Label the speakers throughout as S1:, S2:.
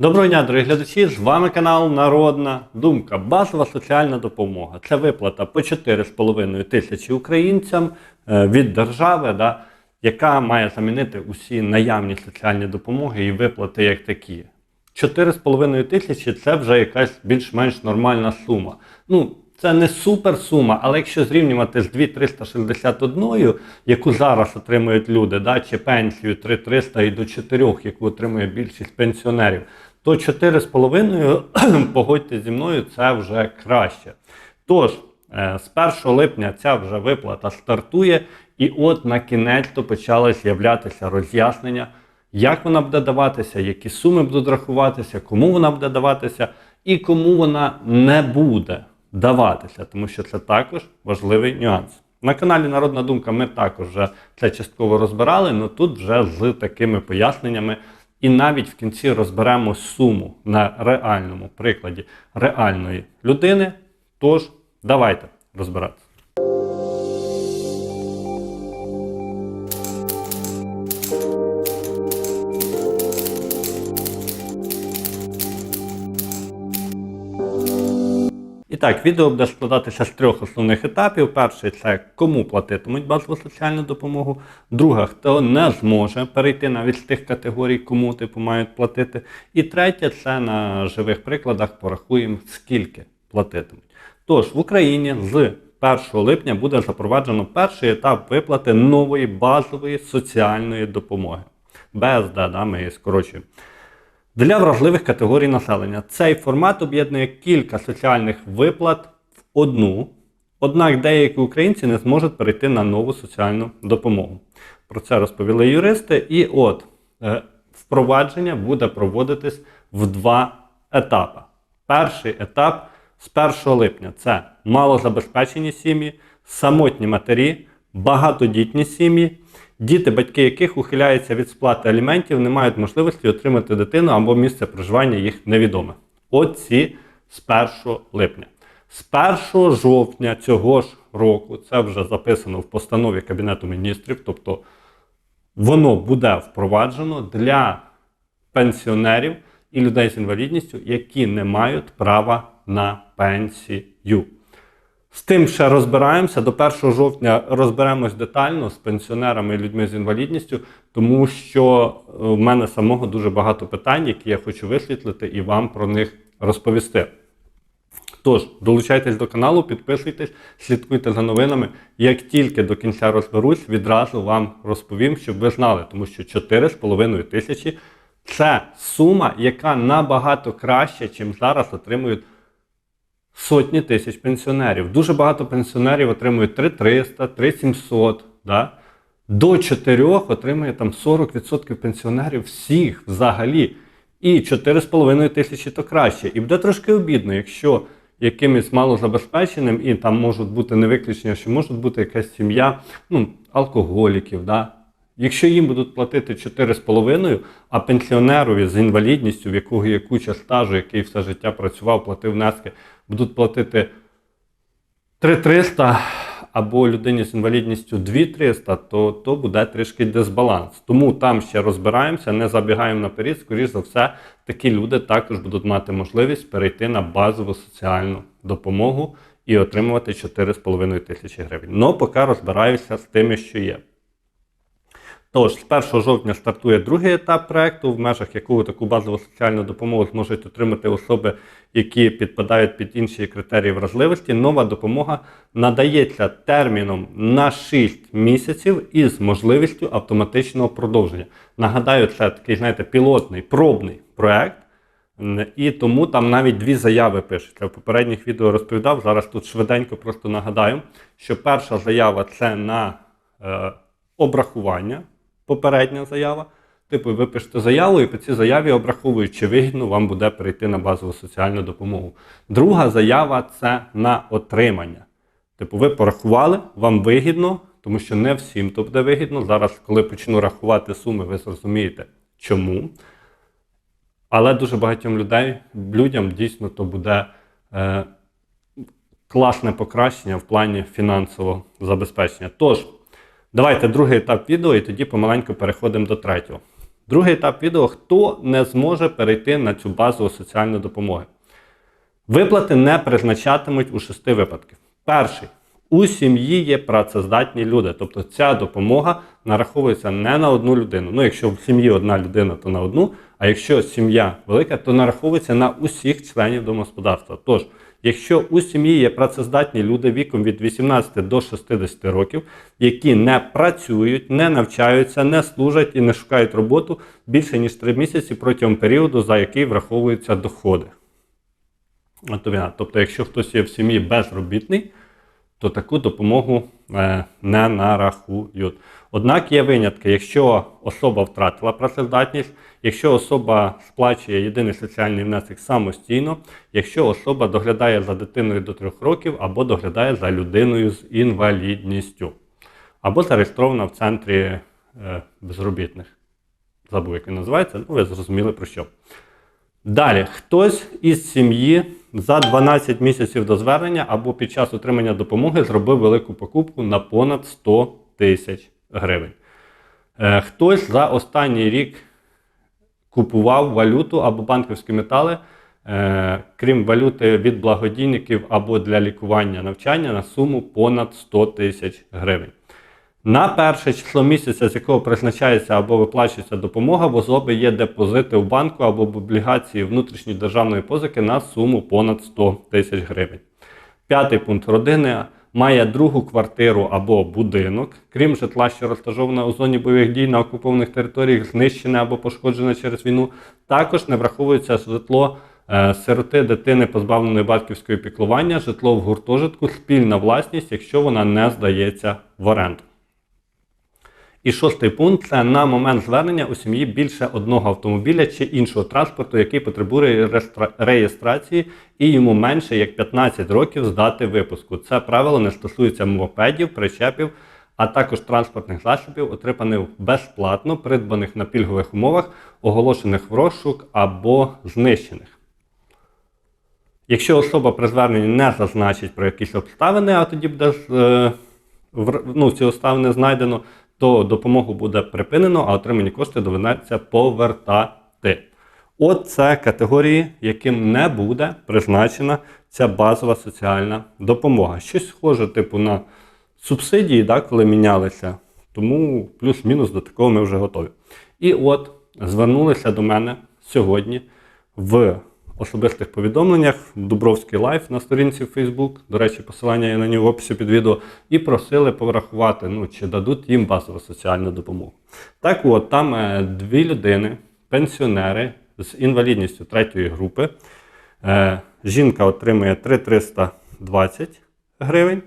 S1: Доброго дня, дорогі глядачі! З вами канал Народна Думка. Базова соціальна допомога. Це виплата по 4,5 тисячі українцям е, від держави, да, яка має замінити усі наявні соціальні допомоги і виплати як такі. 4,5 тисячі це вже якась більш-менш нормальна сума. Ну, це не суперсума, але якщо зрівнювати з 2,361, яку зараз отримують люди, да, чи пенсію 3,300 і до 4, яку отримує більшість пенсіонерів, то 4,5, погодьте зі мною, це вже краще. Тож, е, з 1 липня ця вже виплата стартує, і от на кінець-то почали з'являтися роз'яснення, як вона буде даватися, які суми будуть рахуватися, кому вона буде даватися і кому вона не буде даватися, тому що це також важливий нюанс. На каналі Народна Думка ми також вже це частково розбирали, але тут вже з такими поясненнями. І навіть в кінці розберемо суму на реальному прикладі реальної людини. Тож, давайте розбиратися. Так, відео буде складатися з трьох основних етапів. Перший це кому платитимуть базову соціальну допомогу. Друга, хто не зможе перейти навіть з тих категорій, кому типу мають платити. І третє це на живих прикладах порахуємо, скільки платитимуть. Тож в Україні з 1 липня буде запроваджено перший етап виплати нової базової соціальної допомоги. БСД, да, ми її скорочуємо. Для вразливих категорій населення цей формат об'єднує кілька соціальних виплат в одну, однак деякі українці не зможуть перейти на нову соціальну допомогу. Про це розповіли юристи. І от е, впровадження буде проводитись в два етапи. Перший етап з 1 липня це малозабезпечені сім'ї, самотні матері, багатодітні сім'ї. Діти, батьки яких ухиляються від сплати аліментів, не мають можливості отримати дитину або місце проживання їх невідоме. Оці з 1 липня. З 1 жовтня цього ж року, це вже записано в постанові Кабінету міністрів, тобто воно буде впроваджено для пенсіонерів і людей з інвалідністю, які не мають права на пенсію. З тим ще розбираємося. До 1 жовтня розберемось детально з пенсіонерами і людьми з інвалідністю, тому що в мене самого дуже багато питань, які я хочу висвітлити і вам про них розповісти. Тож, долучайтесь до каналу, підписуйтесь, слідкуйте за новинами. Як тільки до кінця розберусь, відразу вам розповім, щоб ви знали, тому що 4,5 тисячі це сума, яка набагато краще, чим зараз отримують сотні тисяч пенсіонерів. Дуже багато пенсіонерів отримують 3300, 3700, да? до 4 отримує там 40% пенсіонерів всіх взагалі. І 4,5 тисячі то краще. І буде трошки обідно, якщо якимось малозабезпеченим, і там можуть бути не виключення, що може бути якась сім'я ну, алкоголіків. Да? Якщо їм будуть платити 4,5, а пенсіонерові з інвалідністю, в якого є куча стажу, який все життя працював, платив внески, будуть платити 3,300 або людині з інвалідністю 2,300, то, то буде трішки дисбаланс. Тому там ще розбираємося, не забігаємо наперед. Скоріше за все, такі люди також будуть мати можливість перейти на базову соціальну допомогу і отримувати 4,5 тисячі гривень. Ну, поки розбираюся з тими, що є. Тож, з 1 жовтня стартує другий етап проекту, в межах якого таку базову соціальну допомогу зможуть отримати особи, які підпадають під інші критерії вразливості. Нова допомога надається терміном на 6 місяців із можливістю автоматичного продовження. Нагадаю, це такий, знаєте, пілотний пробний проект. І тому там навіть дві заяви пишуться. В попередніх відео розповідав. Зараз тут швиденько просто нагадаю, що перша заява це на е, обрахування попередня заява. Типу, ви пишете заяву, і по цій заяві обраховують, чи вигідно вам буде перейти на базову соціальну допомогу. Друга заява це на отримання. Типу, ви порахували, вам вигідно, тому що не всім то буде вигідно. Зараз, коли почну рахувати суми, ви зрозумієте, чому. Але дуже багатьом людей, людям дійсно то буде е, класне покращення в плані фінансового забезпечення. Тож, Давайте другий етап відео і тоді помаленьку переходимо до третього. Другий етап відео: хто не зможе перейти на цю базу соціальної допомоги. Виплати не призначатимуть у шести випадків. Перший у сім'ї є працездатні люди, тобто ця допомога нараховується не на одну людину. Ну, якщо в сім'ї одна людина, то на одну. А якщо сім'я велика, то нараховується на усіх членів домогосподарства. Тож, якщо у сім'ї є працездатні люди віком від 18 до 60 років, які не працюють, не навчаються, не служать і не шукають роботу більше ніж 3 місяці протягом періоду, за який враховуються доходи. Тобто, якщо хтось є в сім'ї безробітний, то таку допомогу е, не нарахують. Однак є винятки, якщо особа втратила працездатність, якщо особа сплачує єдиний соціальний внесок самостійно, якщо особа доглядає за дитиною до 3 років або доглядає за людиною з інвалідністю, або зареєстрована в центрі е, безробітних. Забув, як він називається, ну ви зрозуміли про що. Далі, хтось із сім'ї за 12 місяців до звернення або під час отримання допомоги зробив велику покупку на понад 100 тисяч гривень. Е, Хтось за останній рік купував валюту або банківські метали, е, крім валюти від благодійників або для лікування навчання на суму понад 100 тисяч гривень. На перше число місяця, з якого призначається або виплачується допомога, в особи є депозити в банку або в облігації внутрішньої державної позики на суму понад 100 тисяч гривень. П'ятий пункт родини має другу квартиру або будинок, крім житла, що розташована у зоні бойових дій на окупованих територіях, знищене або пошкоджене через війну. Також не враховується житло е, сироти дитини, позбавленої батьківської піклування, житло в гуртожитку, спільна власність, якщо вона не здається в оренду. І шостий пункт це на момент звернення у сім'ї більше одного автомобіля чи іншого транспорту, який потребує реєстрації, і йому менше як 15 років з дати випуску. Це правило не стосується мопедів, причепів, а також транспортних засобів, отриманих безплатно, придбаних на пільгових умовах, оголошених в розшук або знищених. Якщо особа при зверненні не зазначить про якісь обставини, а тоді буде е, ну, ці обставини знайдено, то допомогу буде припинено, а отримані кошти доведеться повертати. От це категорії, яким не буде призначена ця базова соціальна допомога. Щось схоже, типу, на субсидії, да, коли мінялися. Тому плюс-мінус до такого ми вже готові. І от звернулися до мене сьогодні в особистих повідомленнях Дубровський лайф на сторінці в Facebook. До речі, посилання є на нього в описі під відео, і просили порахувати, ну, чи дадуть їм базову соціальну допомогу. Так от, там е, дві людини, пенсіонери з інвалідністю третьої групи. Е, жінка отримує 3320 гривень,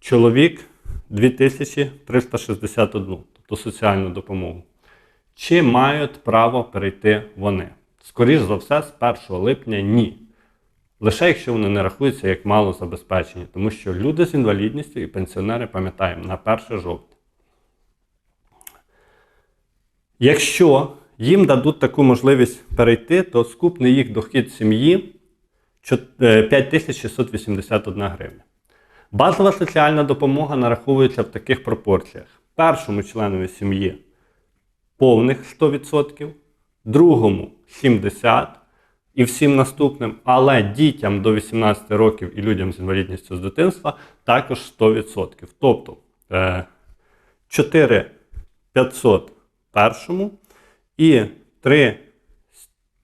S1: чоловік 2361, тобто соціальну допомогу. Чи мають право перейти вони? Скоріше за все, з 1 липня ні. Лише якщо вони не рахуються як малозабезпечені, тому що люди з інвалідністю і пенсіонери пам'ятаємо на 1 жовтня. Якщо їм дадуть таку можливість перейти, то скупний їх дохід сім'ї е, 5681 гривня. Базова соціальна допомога нараховується в таких пропорціях: першому членові сім'ї повних 100%, другому 70% і всім наступним, але дітям до 18 років і людям з інвалідністю з дитинства також 100%. Тобто е, 4500 першому і 3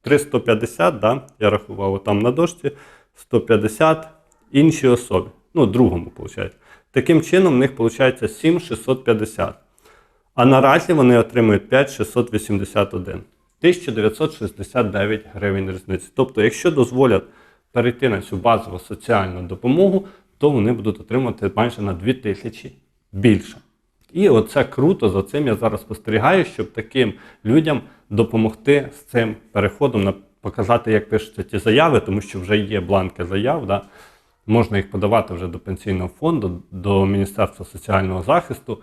S1: 350, да, я рахував там на дошці, 150 іншій особі. Ну, другому, виходить. Таким чином, в них виходить 7650. А наразі вони отримують 5681. 1969 гривень різниці. Тобто, якщо дозволять перейти на цю базову соціальну допомогу, то вони будуть отримувати майже на 2000 більше. І оце круто, за цим я зараз спостерігаю, щоб таким людям допомогти з цим переходом, на- показати, як пишуться ті заяви, тому що вже є бланки заяв. Да? Можна їх подавати вже до пенсійного фонду, до Міністерства соціального захисту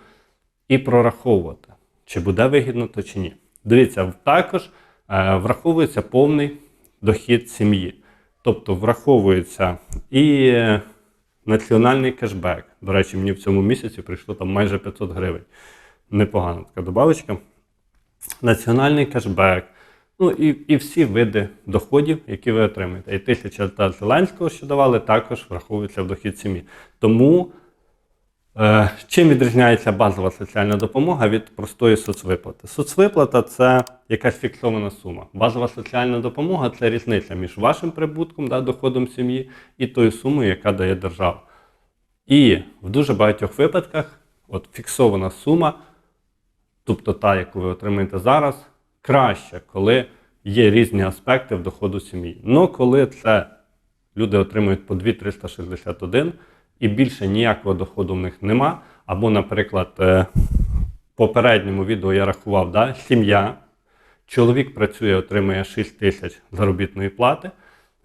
S1: і прораховувати, чи буде вигідно, то чи ні. Дивіться, також е, враховується повний дохід сім'ї. Тобто враховується і національний кешбек. До речі, мені в цьому місяці прийшло там майже 500 гривень. Непогана така добавочка. національний кешбек, ну і, і всі види доходів, які ви отримаєте. І тисяча та Зеленського, що давали, також враховуються в дохід сім'ї. Тому Чим відрізняється базова соціальна допомога від простої соцвиплати? Соцвиплата це якась фіксована сума. Базова соціальна допомога це різниця між вашим прибутком, да, доходом сім'ї, і тою сумою, яка дає держава. І в дуже багатьох випадках от фіксована сума, тобто та, яку ви отримаєте зараз, краще, коли є різні аспекти в доходу сім'ї. Ну, коли це люди отримують по 2,361 і більше ніякого доходу в них нема. Або, наприклад, е, в попередньому відео я рахував, да, сім'я, чоловік працює, отримує 6 тисяч заробітної плати,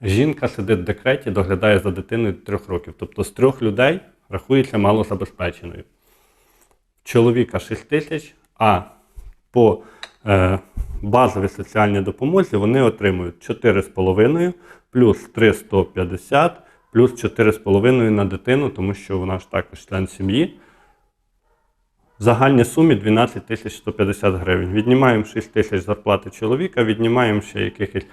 S1: жінка сидить в декреті, доглядає за дитиною до 3 років. Тобто з трьох людей рахується малозабезпеченою. Чоловіка 6 тисяч, а по е, базовій соціальній допомозі вони отримують 4,5 плюс 350 плюс 4,5 на дитину, тому що вона ж також член сім'ї. В загальній сумі 12 тисяч 150 гривень. Віднімаємо 6 тисяч зарплати чоловіка, віднімаємо ще якихось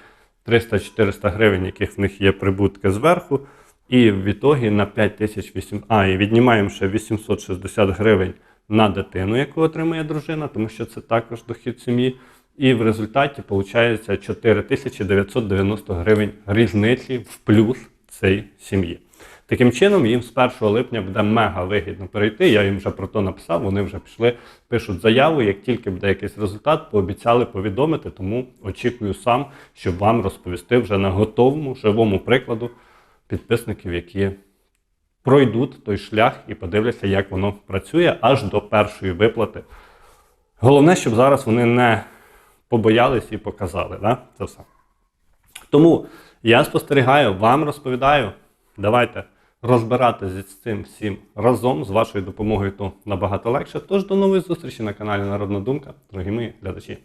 S1: 300-400 гривень, яких в них є прибутки зверху. І в ітогі на 5 тисяч 8... А, і віднімаємо ще 860 гривень на дитину, яку отримує дружина, тому що це також дохід сім'ї. І в результаті виходить 4990 гривень різниці в плюс цієї сім'ї. Таким чином, їм з 1 липня буде мега вигідно перейти. Я їм вже про то написав. Вони вже пішли, пишуть заяву. Як тільки буде якийсь результат, пообіцяли повідомити. Тому очікую сам, щоб вам розповісти вже на готовому живому прикладу підписників, які пройдуть той шлях і подивляться, як воно працює аж до першої виплати. Головне, щоб зараз вони не побоялись і показали. Да? Це все. Тому я спостерігаю, вам розповідаю. Давайте розбиратися з цим всім разом. З вашою допомогою то набагато легше. Тож до нової зустрічі на каналі Народна Думка, дорогі мої глядачі.